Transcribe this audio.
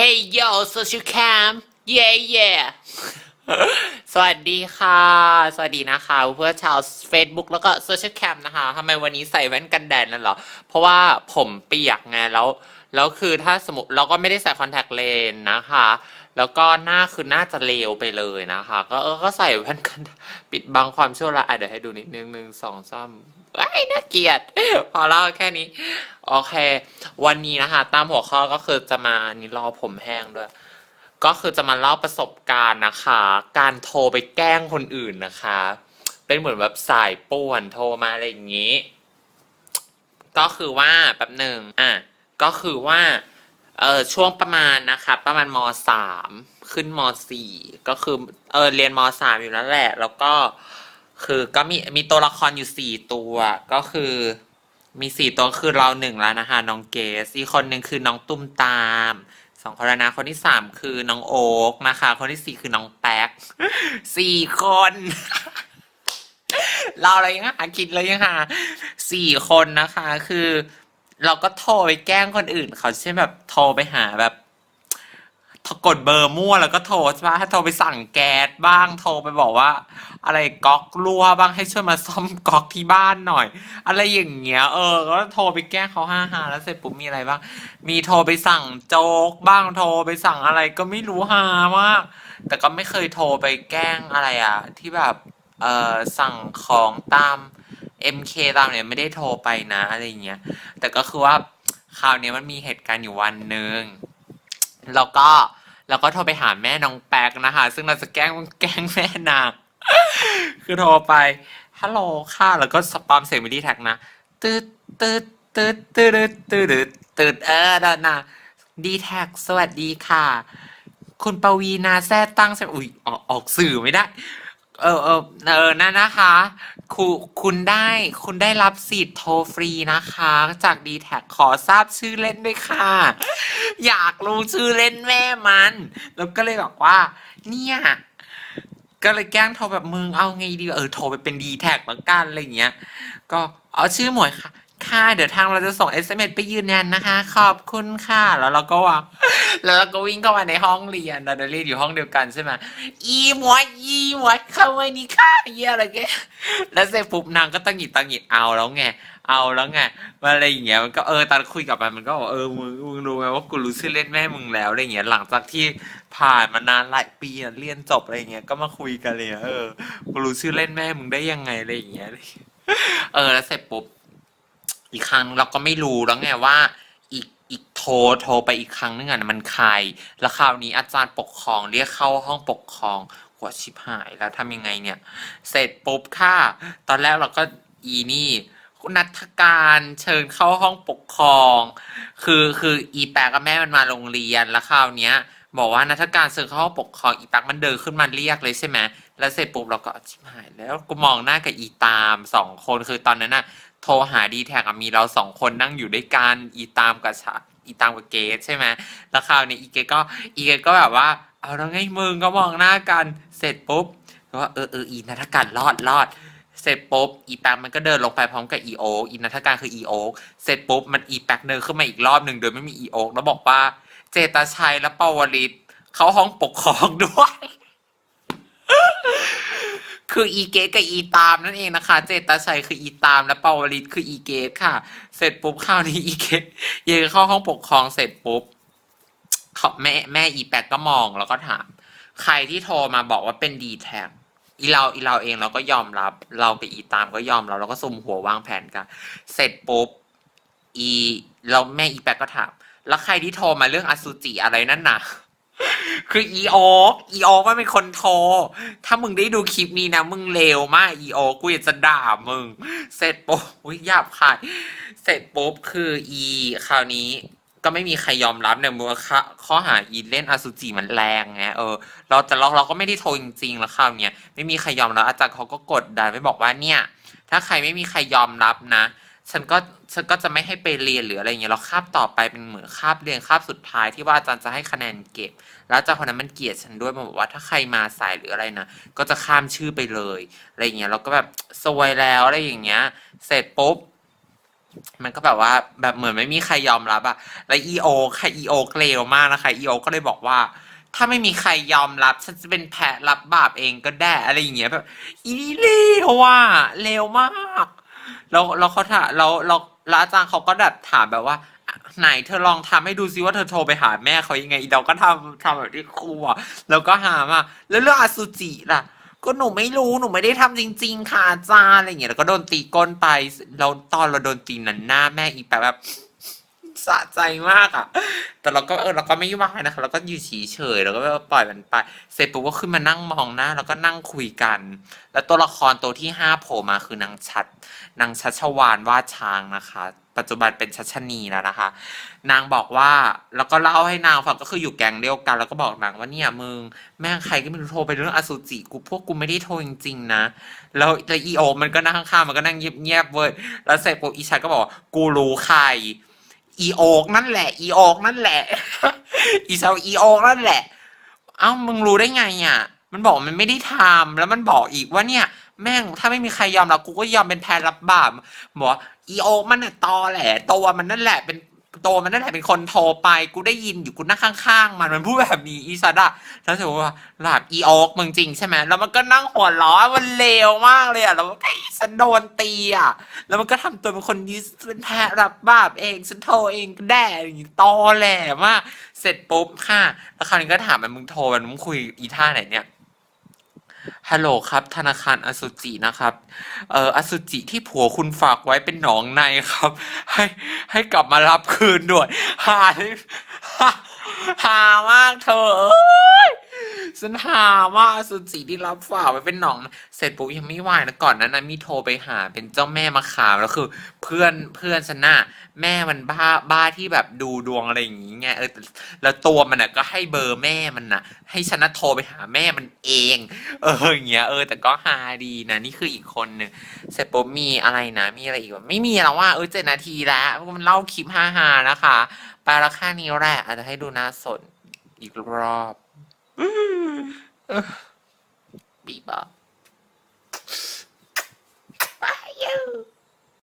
Hey yo social cam yeah yeah สวัสดีค่ะ สวัสดีนะคะ เพื่อชาว Facebook แล้วก็ Social Cam นะคะทำไมวันนี้ใส่แว่นกันแดดนั่นเหรอ เพราะว่าผมเปียกไงแล้ว แล้วคือถ้าสมมติเราก็ไม่ได้ใส่คอนแทคเลนส์นะคะ แล้วก็หน้าคือหน่าจะเลวไปเลยนะคะ ก็เออก็ใส่แว่นกันปิดบังความชั่วร้ายเดี๋ยวให้ดูนิดนึงหนึ่งสองสาม ไอ้น่าเกลียด พอเล่าแค่นี้ โอเค วันนี้นะคะ ตามหัวข้อก็คือจะมานี่รอผมแห้งด้วย ก็คือจะมาเล่าประสบการณ์นะคะ การโทรไปแกล้งคนอื่นนะคะ เป็นเหมือนแบบสายป่วนโทรมาอะไรอย่างนี้ ก็คือว่าแป๊บหนึ่งอะ ก็คือว่า เออช่วงประมาณนะคะ ประมาณมสามขึ้นมสี่ก็คือ เออเรียนมสามอยู่นั่นแหละ แล้วก็ คือก็มีมีตัวละครอยู่สี่ตัว ก็คือมีสี่ตัวคือเราหนึ่งแล้วนะคะน้องเกสอีกคนหนึ่งคือน้องตุ้มตามสองคนแล้วนะคนที่สามคือน้องโอ๊กนะคะ คนที่สี่คือน้องแป๊กสี่คน เราอะไรยังหาคิดเลยยังหาสี่คนนะคะ คือ เราก็โทรไปแกล้งคนอื่น เขาเช่นแบบโทรไปหาแบบ กดเบอร์มั่วแล้วก็โทรใช่ปะถ้โทรไปสั่งแก๊สบ้างโทรไปบอกว่า อะไรก๊อกรั่วบ้างให้ช่วยมาซ่อมก๊อกที่บ้านหน่อย อะไรอย่างเงี้ย เออ ก็โทรไปแก้เขาห้าหาแล้วเสร็จปุ๊บมีอะไรบ้าง มีโทรไปสั่งโจ๊กบ้างโทรไปสั่งอะไรก็ไม่รู้หามากแต่ก็ไม่เคยโทรไปแกล้งอะไรอะ ที่แบบเออสั่งของตาม MK ตามเนี่ยไม่ได้โทรไปนะอะไรเงี้ยแต่ก็คือว่าคราวนี้มันมีเหตุการณ์อยู่วันหนึ่ง แล้วก็เราก็โทรไปหาแม่น้องแป๊กนะคะ ซึ่งเราจะแกล้งแกล้งแม่นาง คือโทรไปฮัลโหลค่ะ แล้วก็สปอมเสียงมิดีแท็กนะตืดตืดตืดตืดตืดตืดตืดเออดนนะดีแท็กสวัสดีค่ะ คุณปวีนาแซ่ตั้งใช่อุ้ยออกสื่อไม่ได้ เออเออเออนั่นนะคะ คุณคุณได้คุณได้รับสิทธิ์โทรฟรีนะคะ จากดีแท็ขอทราบชื่อเล่นด้วยค่ะ อยากรู้ชื่อเล่นแม่มัน แล้วก็เลยบอกว่า เนี่ยก็เลยแกล้งโทรแบบมึงเอาไงดี เออโทรไปเป็นดีแท็กแล้วกันอะไรอย่างเงี้ย ก็เอาชื่อหมวยค่ะ ค่ะ เดี๋ยวทางเราจะส่ง SMS ไปยืนยันนะคะ ขอบคุณค่ะ แล้วเราก็วางแล้วเราก็วิ่งเข้ามาในห้องเรียนเราเรียนอยู่ห้องเดียวกันใช่ไหมอีหมวยอีหมวยเข้ามานี่ค่ะเยี่ยอะไรแกแล้วเสร็จปุ๊บนางก็ตังหิดตังหิดเอาแล้วไงเอาแล้วไงมาอะไรอย่างเงี้ยมันก็เออตอนคุยกับมันมันก็บอกเออมึงมึงรู้ไหมว่ากูรู้ชื่อเล่นแม่มึงแล้วอะไรอย่างเงี้ยหลังจากที่ผ่านมานานหลายปีเรียนจบอะไรอย่างเงี้ยก็มาคุยกันเลยเออกูรู้ชื่อเล่นแม่มึงได้ยังไงอะไรอย่างเงี้ยเออแล้วเสร็จปุ๊บ อีกครั้งเราก็ไม่รู้แล้วไงว่า อีกอีกโทรโทรไปอีกครั้งนึงอะมันใคร แล้วคราวนี้อาจารย์ปกครองเรียกเข้าห้องปกครองหัวชิบหายแล้วทำยังไงเนี่ย เสร็จปุ๊บค่ะ ตอนแรกเราก็อีนี่นัทการเชิญเข้าห้องปกครอง คือคืออีแปกกับแม่มันมาโรงเรียนแล้วคราวเนี้ย บอกว่านัทการเชิญเข้าปกครองอีแปกมันเดินขึ้นมาเรียกเลยใช่ไหมแล้วเสร็จปุ๊บเราก็ชิบหายแล้วกูมองหน้ากับอีตามสองคนคือตอนนั้นน่ะโทรหาดีแท็กมีเราสองคนนั่งอยู่ด้วยกันอีตามกับชาอีตามกับเกสใช่ไหมแล้วคราวนี้อีเกสก็อีเกสก็แบบว่า เอาแล้วไงมึงก็มองหน้ากันเสร็จปุ๊บก็ว่าเออเอออีนัทการรอดรอดเสร็จปุ๊บอีแป๊กมันก็เดินลงไปพร้อมกับอีโออีนัทการคืออีโอเสร็จปุ๊บมันอีแป๊กเดินขึ้นมาอีกรอบหนึ่งโดยไม่มีอีโอแล้วบอกว่า เจตชัยและปวริศเขาห้องปกครองด้วย คืออีเกตกับอีตามนั่นเองนะคะ เจตชัยคืออีตามและปาวลิตคืออีเกตค่ะ เสร็จปุ๊บคราวนี้อีเกตเยเข้าห้องปกครองเสร็จปุ๊บเขาแม่แม่อีแปกก็มองแล้วก็ถาม ใครที่โทรมาบอกว่าเป็นดีแท็กอีเราอีเราเองเราก็ยอมรับ เรากับอีตามก็ยอมเรับเราก็ซุ่มหัววางแผนกัน เสร็จปุ๊บอีเราแม่อีแปกก็ถาม แล้วใครที่โทรมาเรื่องอสุจิอะไรนั่นน่ะ คืออีโออีโอมันเป็นคนโทร ถ้ามึงได้ดูคลิปนี้นะ มึงเลวมากอีโอกูอยากจะด่ามึง เสร็จปุ๊บอุ้ยหยาบคายเสร็จปุ๊บคืออีคราวนี้ก็ไม่มีใครยอมรับเนี่ยมือข้อข้อหาอีเล่นอสุจิมันแรงไงเออ เราแต่เราเราก็ไม่ได้โทรจริงๆแล้วคราวเนี้ยไม่มีใครยอมรับอาจารย์เขาก็กดดันไปบอกว่าเนี่ย ถ้าใครไม่มีใครยอมรับนะ ฉันก็ฉันก็จะไม่ให้ไปเรียนหรืออะไรเงี้ยแล้วคาบต่อไปเป็นเหมือนคาบเรียนคาบสุดท้ายที่ว่าอาจารย์จะให้คะแนนเก็บ แล้วอาจารย์คนนั้นมันเกลียดฉันด้วยมันบอกว่าถ้าใครมาสายหรืออะไรนะก็จะข้ามชื่อไปเลยอะไรเงี้ยเราก็แบบซวยแล้วอะไรอย่างเงี้ย เสร็จปุ๊บมันก็แบบว่าแบบเหมือนไม่มีใครยอมรับอะแล้วอีโอค่ะอีโอเกลวมากนะคะอีโอก็เลยบอกว่า ถ้าไม่มีใครยอมรับ ฉันจะเป็นแพะรับบาปเองก็ได้อะไรอย่างเงี้ยแบบอีเลวว่ะเลวมาก แล้วแล้วเขาถามแล้วแล้วแล้วอาจารย์เขาก็แบบถามแบบว่า ไหนเธอลองทำให้ดูซิว่าเธอโทรไปหาแม่เขายังไงอีดอกก็ทำทำแบบที่ครูอะแล้วก็หามาแล้วเรื่องอสุจิล่ะ ก็หนูไม่รู้หนูไม่ได้ทำจริง ๆ ค่ะอาจารย์อะไรอย่างเงี้ยแล้วก็โดนตีก้นไปแล้วตอนเราโดนตีนั้นหน้าแม่อีกแบบแบบ สะใจมากอะ แต่เราก็เออเราก็ไม่ว่านะคะเราก็อยู่เฉยๆแล้วก็ปล่อยมันไป เสร็จปุ๊บก็ขึ้นมานั่งมองหน้า แล้วก็นั่งคุยกัน แล้วตัวละครตัวที่ห้าโผล่มาคือนางชัด นางชัชวานวาดช้างนะคะ ปัจจุบันเป็นชัชนีแล้วนะคะ นางบอกว่าแล้วก็เล่าให้นางฟังก็คืออยู่แก๊งเดียวกัน แล้วก็บอกนางว่าเนี่ยมึงแม่งใครก็ไม่รู้โทรไปเรื่องอสุจิกูพวกกูไม่ได้โทรจริงๆนะแล้วแล้วอีโอ มันก็นั่งข้างๆมันก็นั่งเงียบๆเว้ยแล้วเสร็จปุ๊บอีชัดก็บอกกูรู้ใคร อีโอกนั่นแหละ อีโอกนั่นแหละ อีชาวอีโอกนั่นแหละ เอ้ามึงรู้ได้ไงอะ มันบอกมันไม่ได้ทำแล้วมันบอกอีกว่าเนี่ย แม่งถ้าไม่มีใครยอมรับกูก็ยอมเป็นแพนรับบาปบอกอีโอกมันน่ะตอแหละตัวมันนั่นแหละเป็น ตัวมันนั่นแหละเป็นคนโทรไปกูได้ยินอยู่กูนั่งข้างๆ มันมันพูดแบบนี้อีซัดอะแล้วถือว่าหลับอีโอกมึงจริงใช่ไหมแล้วมันก็นั่งหัวล้อมันเลวมากเลยอะแล้วมันก็ฉันโดนตีอะแล้วมันก็ทำตัวเป็นคนดีเป็นแพะรับบาปเองฉันโทรเองก็ได้อย่างงี้ตอแหลมากเสร็จปุ๊บค่ะ แล้วคราวนี้ก็ถามมันมึงโทรมันมึงคุยอีท่าไหนเนี่ย ฮัลโหลครับ ธนาคารอสุจินะครับ เอ่ออสุจิที่ผัวคุณฝากไว้เป็นหนองในครับ ให้ให้กลับมารับคืนด่วนหาหาหามากเธอ ฉันหามาอสุจิที่รับฝากไว้เป็นหนอง เสร็จปุ๊บยังไม่ไหวนะก่อนนั้นนะมีโทรไปหาเป็นเจ้าแม่มาขามแล้วคือ เพื่อนเพื่อนฉันน่ะแม่มันบ้าบ้าที่แบบดูดวงอะไรอย่างงี้ไงเออแล้วตัวมันน่ะก็ให้เบอร์แม่มันน่ะ ให้ฉันน่ะโทรไปหาแม่มันเอง เอออย่างเงี้ยเออแต่ก็ฮาดีนะนี่คืออีกคนหนึ่งเสร็จปุ๊บมีอะไรนะมีอะไรอีกวะไม่มีแล้วว่าเออเจ็ดนาทีแล้วมันเล่าคลิปฮาๆนะคะไปล้วค่านี้แหละอาจจะให้ดูหน้าสดอีกรอบ 嗯。比巴哎呦